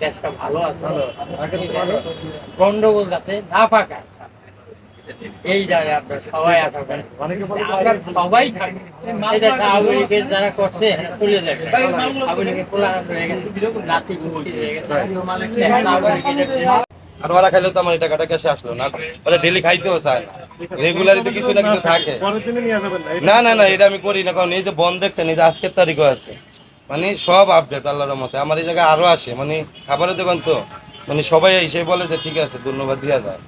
দেশটা ভালো আছে গন্ডগোল যাতে না পাকায় এই জায়গায় আপনার সবাই আশা করেন। সবাই থাকে এই আওয়ামী লীগের যারা করছে চলে যাবে। আওয়ামী লীগের পোলাহান হয়ে গেছে। নাতি হয়ে গেছে। আর ওরা খাইলেও তো আমার এই টাকাটা ক্যাশে আসলো না। ওরা ডেলি খাইতেও চায় না। রেগুলারই তো কিছু না কিছু থাকে। না? না না এটা আমি করি না। কারণ এই যে বন্ধ দেখছেন এই যে আজকের তারিখও আছে। মানে সব আপডেট আল্লাহর মতে আমার এই জায়গায় আরও আসে। মানে খাবারের দোকান তো। মানে সবাই এসে বলে যে ঠিক আছে ধন্যবাদ দেওয়া যায়।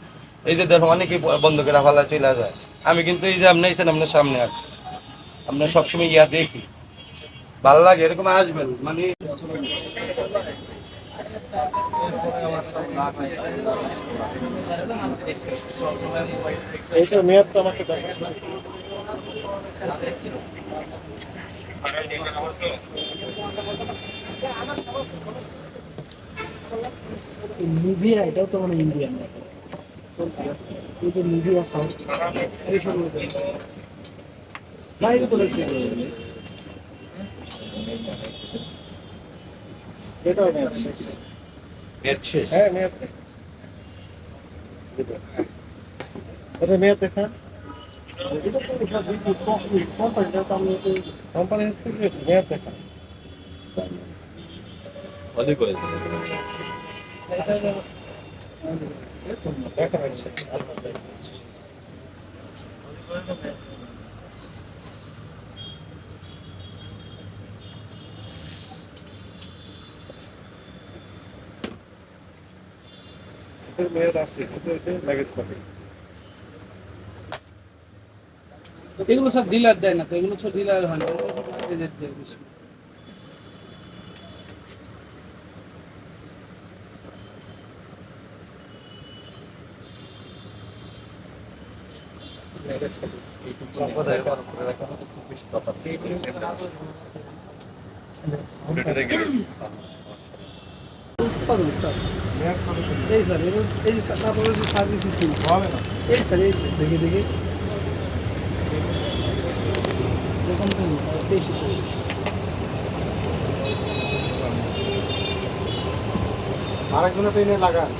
এই যে দেখো অনেকেই বন্ধ করে ফালা চলে যায়। আমি কিন্তু এই যে আপনি এসেছেন আপনার সামনে আসছি আপনার সবসময় ইয়া দেখি। ভালো লাগে এরকম আসবেন। মানে এইটা মেয়াদ তো আমাকে দেখান মুভিয়া এটাও তো মানে ইন্ডিয়ান এই যে মুভিয়া সাউথ এই সব বাইরে করে কি করবে? এটাও মেয়াদ শেষ। এর শেষ? হ্যাঁ মেয়াদ এটা মেয়াদ দেখা। এটা তো because we do company, company টা তো আমরা তো- কোম্পানি হিসেবে গেছে মেয়াদ দেখা অনেক হয়েছে এটা দেখা এটার মেয়াদ আছে কিন্তু এটা লাগেজ পাবে এগুলো সব ডিলার দেয় না তো এগুলো সব ডিলার হয় না এজেন্ট দেয় বেশি। উৎপাদন স্যার। এই স্যার এগুলো এই যে তারপরে যে সার্ভিস সিস্টেম হবে না এই স্যার এই যে দেখে দেখে দেখুন তো বেশি করে। আরেকজনের ট্রেনে লাগান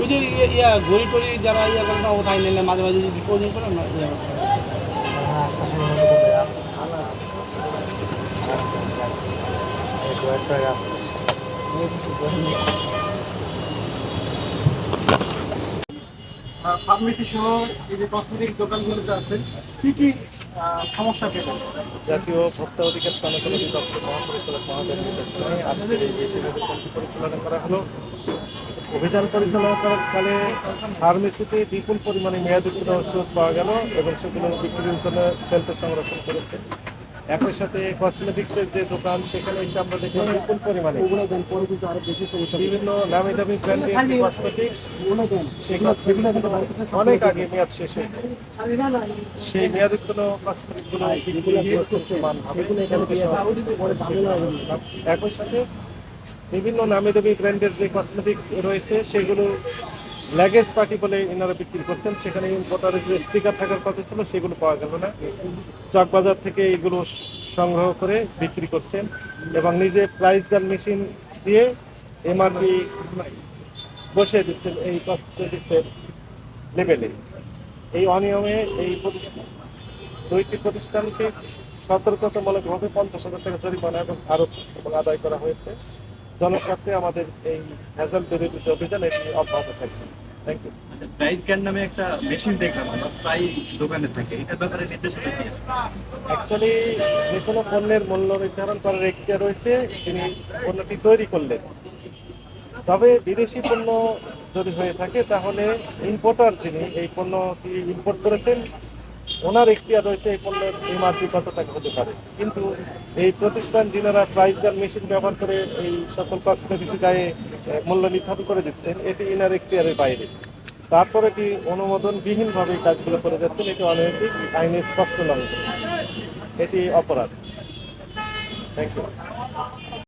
ওই যে ইয়ে- ইয়া ঘড়ি টড়ি যারা ইয়া করে না ও তাই নেন না, মাঝে মাঝে যদি প্রয়োজন করে না ইয়া করে। ফার্মেসি সহ এই যে কসমেটিক দোকানগুলোতে আছে কি কি সমস্যা পেতেন জাতীয় ভোক্তা অধিকার সংরক্ষণ বিশেষ পরিচালনা করা হলো। অভিযান পরিচালনা করার ফার্মেসিতে বিপুল পরিমাণে মেয়াদোত্তীর্ণ ওষুধ পাওয়া গেল এবং সেগুলো বিক্রির জন্য সেলফে সংরক্ষণ করেছে। একই সাথে কসমেটিক্সের যে দোকান সেখানে এসে আমরা দেখলাম বিপুল পরিমাণে। বিভিন্ন নামি দামি ব্র্যান্ডের কসমেটিক্স অনেক আগে মেয়াদ শেষ হয়েছে। সেই মেয়াদের কোনো কসমেটিকগুলো। একই সাথে বিভিন্ন নামি দামি ব্র্যান্ডের যে কসমেটিক্স রয়েছে সেগুলো ল্যাগেজ পার্টি বলে এনারা বিক্রি করছেন, সেখানে ইম্পোর্টারের যে স্টিকার থাকার কথা ছিল, সেগুলো পাওয়া গেল না। চকবাজার থেকে এগুলো সংগ্রহ করে বিক্রি করছেন এবং নিজে প্রাইস গান মেশিন দিয়ে এমআরপি বসিয়ে দিচ্ছেন এই কসমেটিক্সের লেভেলে এই অনিয়মে এই প্রতিষ্ঠান, দুইটি প্রতিষ্ঠানকে সতর্কতামূলকভাবে পঞ্চাশ হাজার টাকা জরিমানা এবং আরোপ আদায় করা হয়েছে। জনস্বার্থে আমাদের এই ভেজাল বিরোধী যে অভিযান এটি অব্যাহত থাকবে। থ্যাংক ইউ আচ্ছা প্রাইস গান নামে একটা মেশিন দেখলাম আমরা প্রায় দোকানে থাকে এটার ব্যাপারে নির্দেশনা কি অ্যাকচুয়ালি যে কোনো পণ্যের মূল্য নির্ধারণ করার এখতিয়ার রয়েছে যিনি পণ্যটি তৈরি করলেন। তবে বিদেশি পণ্য যদি হয়ে থাকে তাহলে ইম্পোর্টার যিনি এই পণ্যটি ইম্পোর্ট করেছেন ওনার এখতিয়ার রয়েছে এই পণ্যের এমআরপি কত টাকা হতে পারে। কিন্তু এই প্রতিষ্ঠান যিনারা প্রাইস গান মেশিন ব্যবহার করে এই সকল কসমেটিক্স গায়ে মূল্য নির্ধারণ করে দিচ্ছেন, এটি ইনার এখতিয়ারের বাইরে। তারপর এটি অনুমোদনবিহীনভাবে এই কাজগুলো করে যাচ্ছেন, এটি অনৈতিক, আইনে স্পষ্ট নয়। এটি অপরাধ। Thank you